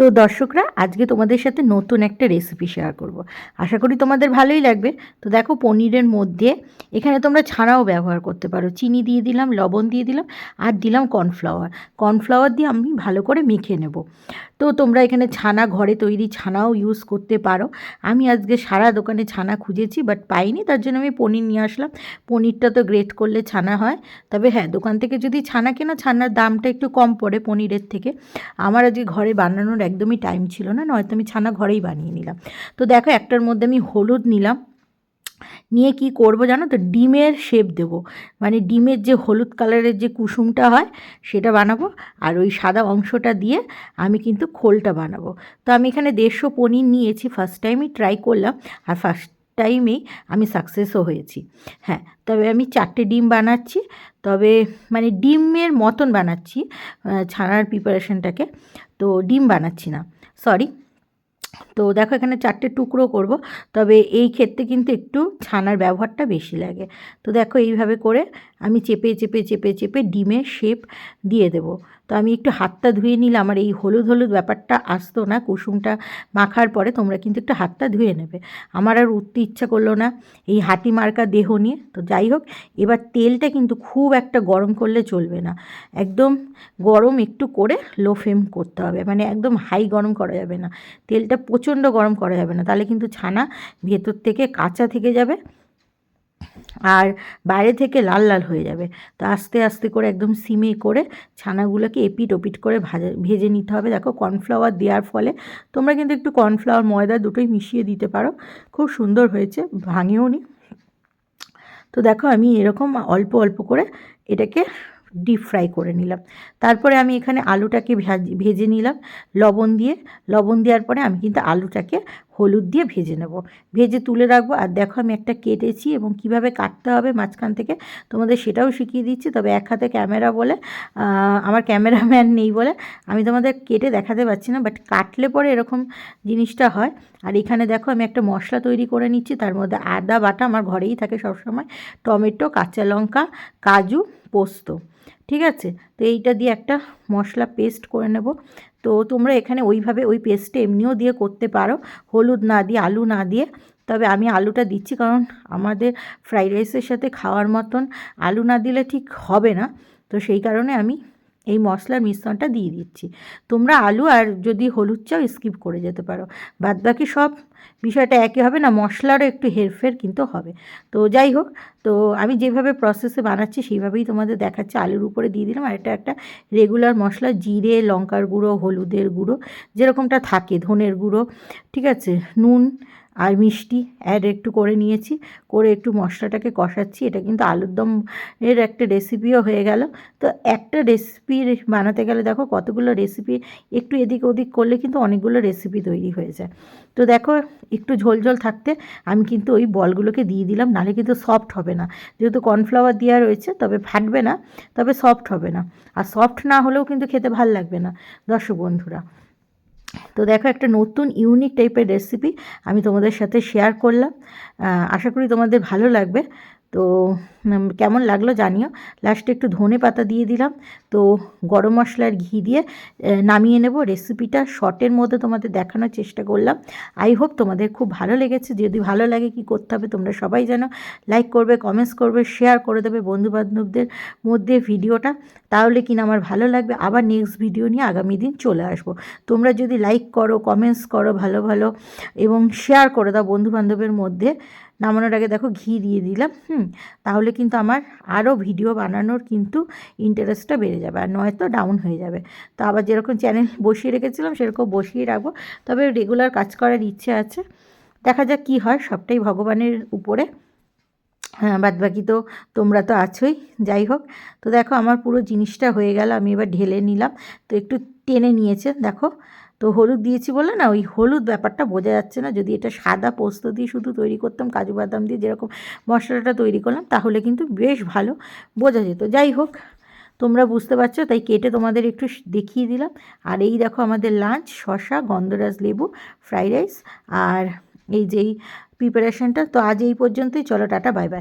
তো দর্শকরা, আজকে তোমাদের সাথে নতুন একটা রেসিপি শেয়ার করব। আশা করি তোমাদের ভালোই লাগবে। তো দেখো পনিরের মধ্যে, এখানে তোমরা ছানাও ব্যবহার করতে পারো। চিনি দিয়ে দিলাম, লবণ দিয়ে দিলাম, আর দিলাম কর্নফ্লাওয়ার কর্নফ্লাওয়ার দিয়ে আমি ভালো করে মেখে নেব। তো তোমরা এখানে ছানা, ঘরে তৈরি ছানাও ইউজ করতে পারো। আমি আজকে সারা দোকানে ছানা খুঁজেছি বাট পাইনি, তার জন্য আমি পনির নিয়ে আসলাম। পনিরটা তো গ্রেট করলে ছানা হয়। তবে হ্যাঁ দোকান থেকে যদি ছানা কেনো, ছানার দামটা একটু কম পড়ে পনিরের থেকে। আমার আজকে ঘরে বানানোর একদমই টাইম ছিল না, নয়তো আমি ছানা ঘরেই বানিয়ে নিলাম। তো দেখো একটার মধ্যে আমি হলুদ নিলাম। নিয়ে কি করব জানো তো? ডিমের শেপ দেব। মানে ডিমের যে হলুদ কালারের যে কুসুমটা হয়, সেটা বানাবো। আর ওই সাদা অংশটা দিয়ে আমি কিন্তু খোলটা বানাবো। তো আমি এখানে দেড়শো পনির নিয়েছি ফার্স্ট টাইমই ট্রাই করলাম। আর ফার্স্ট টাইমেই আমি সাকসেসও হয়েছি। হ্যাঁ তবে আমি চারটে ডিম বানাচ্ছি। তবে মানে ডিমের মতন বানাচ্ছি ছানার প্রিপারেশনটাকে তো ডিম বানাচ্ছি না সরি তো দেখো এখানে চারটে টুকরো করব, তবে এই ক্ষেত্রে কিন্তু একটু ছানার ব্যবহারটা বেশি লাগে। তো দেখো এইভাবে করে আমি চেপে চেপে চেপে চেপে ডিমের শেপ দিয়ে দেব। তো আমি একটু হাতটা ধুয়ে নিলাম। আমার এই হলুদ হলুদ ব্যাপারটা আসতো না, কুসুমটা মাখার পরে তোমরা কিন্তু একটু হাতটা ধুয়ে নেবে। আমার আর উঠতে ইচ্ছা করল না এই হাতি মার্কা দেহ নিয়ে। তো যাই হোক, এবার তেলটা কিন্তু খুব একটা গরম করলে চলবে না। একদম গরম একটু করে লো ফ্লেম করতে হবে। মানে একদম হাই গরম করা যাবে না। তেলটা প্রচণ্ড গরম করা যাবে না। তাহলে কিন্তু ছানা ভেতর থেকে কাঁচা থেকে যাবে। বাইরে থেকে লাল লাল হয়ে যাবে। তো আস্তে আস্তে করে একদম সিমে করে ছানাগুলোকে এপিট ওপিট করে ভাজা, ভেজে নিতে হবে। দেখো কর্নফ্লাওয়ার দেওয়ার ফলে তোমরা কিন্তু একটু কর্নফ্লাওয়ার, ময়দা দুটোই মিশিয়ে দিতে পারো। খুব সুন্দর হয়েছে, ভাঙেও নি। তো দেখো আমি এরকম অল্প অল্প করে এটাকে ডিপ ফ্রাই করে নিলাম। তারপরে আমি এখানে আলুটাকে ভেজে নিলাম। লবণ দিয়ে, লবণ দেওয়ার পরে আমি কিন্তু আলুটাকে হলুদ দিয়ে ভেজে নেব। ভেজে তুলে রাখব। আর দেখো আমি একটা কেটেছি এবং কীভাবে কাটতে হবে মাঝখান থেকে, তোমাদের সেটাও শিখিয়ে দিচ্ছি। তবে এক হাতে ক্যামেরা বলে আমার ক্যামেরাম্যান নেই বলে আমি তোমাদের কেটে দেখাতে পারছি না, বাট কাটলে পরে এরকম জিনিসটা হয়। আর এখানে দেখো আমি একটা মশলা তৈরি করে নিচ্ছি, তার মধ্যে আদা বাটা আমার ঘরেই থাকে সবসময়, টমেটো, কাঁচা লঙ্কা, কাজু, পোস্ত। ঠিক আছে? তো এইটা দিয়ে একটা মশলা পেস্ট করে নেব। তো তোমরা এখানে ওইভাবে ওই পেস্টটা এমনিও দিয়ে করতে পারো। হলুদ না দিয়ে, আলু না দিয়ে। তবে আমি আলুটা দিচ্ছি কারণ আমাদের ফ্রাইড রাইসের সাথে খাওয়ার মতন আলু না দিলে ঠিক হবে না। তো সেই কারণে আমি এই মশলার মিশ্রণটা দিয়ে দিচ্ছি। তোমরা আলু আর যদি হলুদ চাও স্কিপ করে যেতে পারো। বাদ বাকি সব বিষয়টা একই হবে না, মশলারও একটু হেরফের কিন্তু হবে। তো যাই হোক, তো আমি যেভাবে প্রসেসে বানাচ্ছি সেইভাবেই তোমাদের দেখাচ্ছি। আলুর উপরে দিয়ে দিলাম আর এটা একটা রেগুলার মশলা, জিরে, লঙ্কার গুঁড়ো, হলুদের গুঁড়ো, যেরকমটা থাকে, ধনের গুঁড়ো, ঠিক আছে? নুন আর মিষ্টি অ্যাড একটু করে নিয়েছি। করে একটু মশলাটাকে কষাচ্ছি। এটা কিন্তু আলুর দম এর একটা রেসিপিও হয়ে গেল। তো একটা রেসিপি বানাতে গেলে দেখো কতগুলো রেসিপি একটু এদিক ওদিক করলে কিন্তু অনেকগুলো রেসিপি তৈরি হয়ে যায়। তো দেখো একটু ঝোল ঝোল থাকতে আমি কিন্তু ওই বলগুলোকে দিয়ে দিলাম, নাহলে কিন্তু সফট হবে না। যেহেতু কর্নফ্লাওয়ার দেওয়া রয়েছে, তবে ফাটবে না, তবে সফট হবে না। আর সফট না হলেও কিন্তু খেতে ভালো লাগবে না। দর্শক বন্ধুরা তো দেখো, একটা নতুন ইউনিক টাইপের রেসিপি আমি তোমাদের সাথে শেয়ার করলাম। আশা করি তোমাদের ভালো লাগবে। তো কেমন লাগল জানিও। লাস্টে একটু ধনে পাতা দিয়ে দিলাম। তো, গরম মশলার ঘি দিয়ে নামিয়ে নেব। রেসিপিটা শর্টের মধ্যে তোমাদের দেখানোর চেষ্টা করলাম। আই হোপ তোমাদের খুব ভালো লেগেছে। যদি ভালো লাগে কি করতে হবে তোমরা সবাই জানো। লাইক করবে কমেন্টস করবে শেয়ার করে দেবে বন্ধুবান্ধবদের মধ্যে ভিডিওটা। তাহলে কিনা আমার ভালো লাগবে। আবার নেক্সট ভিডিও নিয়ে আগামী দিন চলে আসব। তোমরা যদি লাইক করো কমেন্টস করো ভালো ভালো এবং শেয়ার করে দাও বন্ধুবান্ধবের মধ্যে। নামানোর আগে দেখো ঘি দিয়ে দিলাম, হুম, তাহলে কিন্তু আমার আরও ভিডিও বানানোর কিন্তু ইন্টারেস্টটা বেড়ে যাবে, আর নয়তো ডাউন হয়ে যাবে। তো আবার যেরকম চ্যানেল বসিয়ে রেখেছিলাম, সেরকম বসিয়ে রাখব। তবে রেগুলার কাজ করার ইচ্ছে আছে। দেখা যাক কী হয়, সবটাই ভগবানের উপরে। হ্যাঁ বাদ বাকি তো তোমরা তো আছোই, যাই হোক। তো দেখো আমার পুরো জিনিসটা হয়ে গেল, আমি এবার ঢেলে নিলাম। তো একটু টেনে নিয়েছে, দেখো। তো হলুদ দিয়েছি বলে না, ওই হলুদ ব্যাপারটা বোঝা যাচ্ছে না। যদি এটা সাদা পোস্ত দিয়ে শুধু তৈরি করতাম, কাজু বাদাম দিয়ে যেরকম মশলাটা তৈরি করলাম, তাহলে কিন্তু বেশ ভালো বোঝা যেত। যাই হোক, তোমরা বুঝতে পারছ, তাই কেটে তোমাদের একটু দেখিয়ে দিলাম। আর এই দেখো আমাদের লাঞ্চ শশা গন্ধরাজ লেবু, ফ্রাইড রাইস, আর এই যেই প্রিপারেশনটা, তো আজ এই পর্যন্তই। চলো টাটা, বাই বাই।